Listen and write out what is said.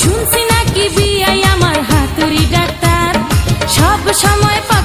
শুনছি আমার হাতুড়ি সব সময় পা